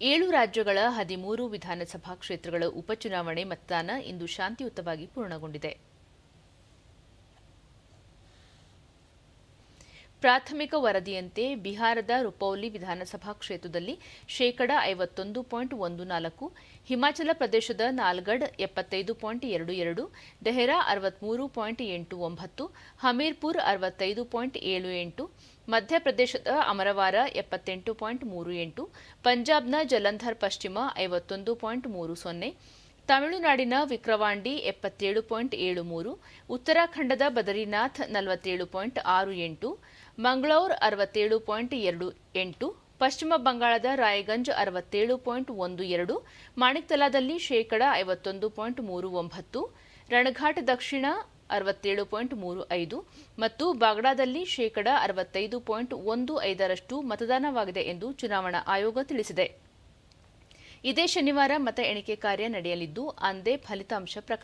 ಏಳು ರಾಜ್ಯಗಳ ಹದಿಮೂರು ವಿಧಾನಸಭಾ ಕ್ಷೇತ್ರಗಳ ಉಪಚುನಾವಣೆ ಮತದಾನ ಇಂದು ಶಾಂತಿಯುತವಾಗಿ ಪೂರ್ಣಗೊಂಡಿದೆ. ಪ್ರಾಥಮಿಕ ವರದಿಯಂತೆ ಬಿಹಾರದ ರುಪೌಲಿ ವಿಧಾನಸಭಾ ಕ್ಷೇತ್ರದಲ್ಲಿ ಶೇಕಡ ಐವತ್ತೊಂದು ಪಾಯಿಂಟ್ ಒಂದು ನಾಲ್ಕು, ಹಿಮಾಚಲ ಪ್ರದೇಶದ ನಾಲ್ಗಡ್ ಎಪ್ಪತ್ತೈದು ಪಾಯಿಂಟ್ ಎರಡು ಎರಡು ಡೆಹರಾ ಅರವತ್ಮೂರು ಪಾಯಿಂಟ್ ಎಂಟು ಒಂಬತ್ತು, ಹಮೀರ್ಪುರ್ ಅರವತ್ತೈದು ಪಾಯಿಂಟ್ ಏಳು ಎಂಟು ಮಧ್ಯಪ್ರದೇಶದ ಅಮರವಾರ ಎಪ್ಪತ್ತೆಂಟು ಪಾಯಿಂಟ್ ಮೂರು ಎಂಟು, ಪಂಜಾಬ್ನ ಜಲಂಧರ್ ಪಶ್ಚಿಮ ಐವತ್ತೊಂದು ಪಾಯಿಂಟ್ ಮೂರು ಸೊನ್ನೆ, ತಮಿಳುನಾಡಿನ ವಿಕ್ರವಾಂಡಿ ಎಪ್ಪತ್ತೇಳು ಪಾಯಿಂಟ್ ಏಳು ಮೂರು, ಉತ್ತರಾಖಂಡದ ಬದರಿನಾಥ್ ನಲವತ್ತೇಳು ಪಾಯಿಂಟ್ ಆರು ಎಂಟು, ಮಂಗಳೂರ್ ಅರವತ್ತೇಳು ಪಾಯಿಂಟ್ ಎರಡು ಎಂಟು, ಪಶ್ಚಿಮ ಬಂಗಾಳದ ರಾಯಗಂಜ್ ಅರವತ್ತೇಳು ಪಾಯಿಂಟ್ ಒಂದು ಎರಡು, ಮಾಣಿಕ್ತಲಾದಲ್ಲಿ ಶೇಕಡ ಐವತ್ತೊಂದು ಪಾಯಿಂಟ್ ಮೂರು ಒಂಬತ್ತು, ರಣಘಾಟ್ ದಕ್ಷಿಣ ಅರವತ್ತೇಳು ಪಾಯಿಂಟ್ ಮೂರು ಐದು ಮತ್ತು ಬಾಗ್ಡಾದಲ್ಲಿ ಶೇಕಡ ಅರವತ್ತೈದು ಪಾಯಿಂಟ್ ಒಂದು ಐದರಷ್ಟು ಮತದಾನವಾಗಿದೆ ಎಂದು ಚುನಾವಣಾ ಆಯೋಗ ತಿಳಿಸಿದೆ. ಇದೇ ಶನಿವಾರ ಮತ ಎಣಿಕೆ ಕಾರ್ಯ ನಡೆಯಲಿದ್ದು, ಅಂದೇ ಫಲಿತಾಂಶ ಪ್ರಕಟ